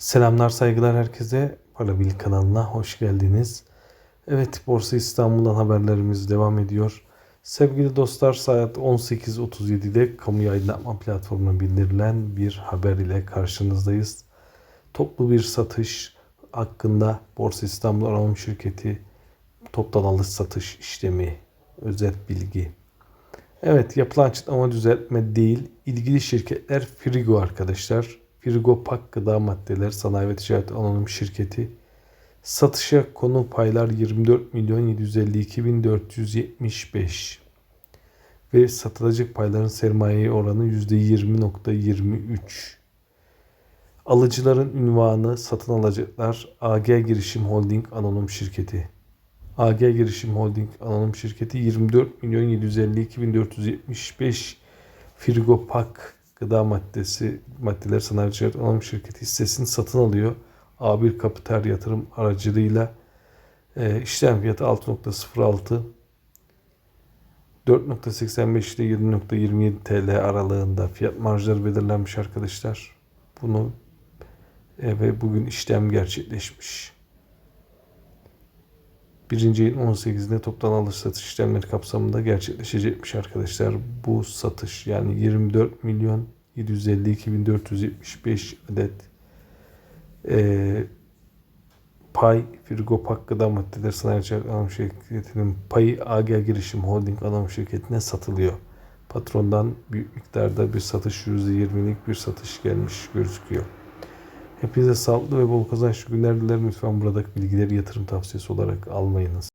Selamlar saygılar herkese. Para Bil kanalına hoş geldiniz. Evet Borsa İstanbul'dan haberlerimiz devam ediyor. Sevgili dostlar saat 18.37'de kamu yayınlatma platformuna bildirilen bir haber ile karşınızdayız. Toplu bir satış hakkında Borsa İstanbul Anonim Şirketi toptan alış satış işlemi özet bilgi. Evet yapılan açıklama düzeltme değil. İlgili şirketler Frigo arkadaşlar. Frigo Pak Gıda Maddeler Sanayi ve Ticaret Anonim Şirketi. Satışa konu paylar 24 milyon 752 bin 475 ve satılacak payların sermaye oranı %20.23. Alıcıların ünvanı satın alacaklar AG Girişim Holding Anonim Şirketi. AG Girişim Holding Anonim Şirketi 24 milyon 752 bin 475 Frigo Pak gıda maddesi maddeler sanayi ticaret anonim şirketi hissesini satın alıyor. A1 Kapital yatırım aracılığıyla e, işlem fiyatı 6.06 4.85 ile 7.27 TL aralığında fiyat marjları belirlenmiş arkadaşlar. Bunu e, ve bugün işlem gerçekleşmiş. Birinci ayın 18'inde toptan alış satış işlemleri kapsamında gerçekleşecekmiş arkadaşlar. Bu satış yani 24 milyon 752 bin 475 adet e, pay Frigo Pak Gıda Maddeler Sanayi Anonim Şirketi'nin payı AG Girişim Holding Anonim Şirketi'ne satılıyor. Patrondan büyük miktarda bir satış %20'lik bir satış gelmiş gözüküyor. Hepinize sağlıklı ve bol kazançlı günler dilerim. Lütfen buradaki bilgileri yatırım tavsiyesi olarak almayınız.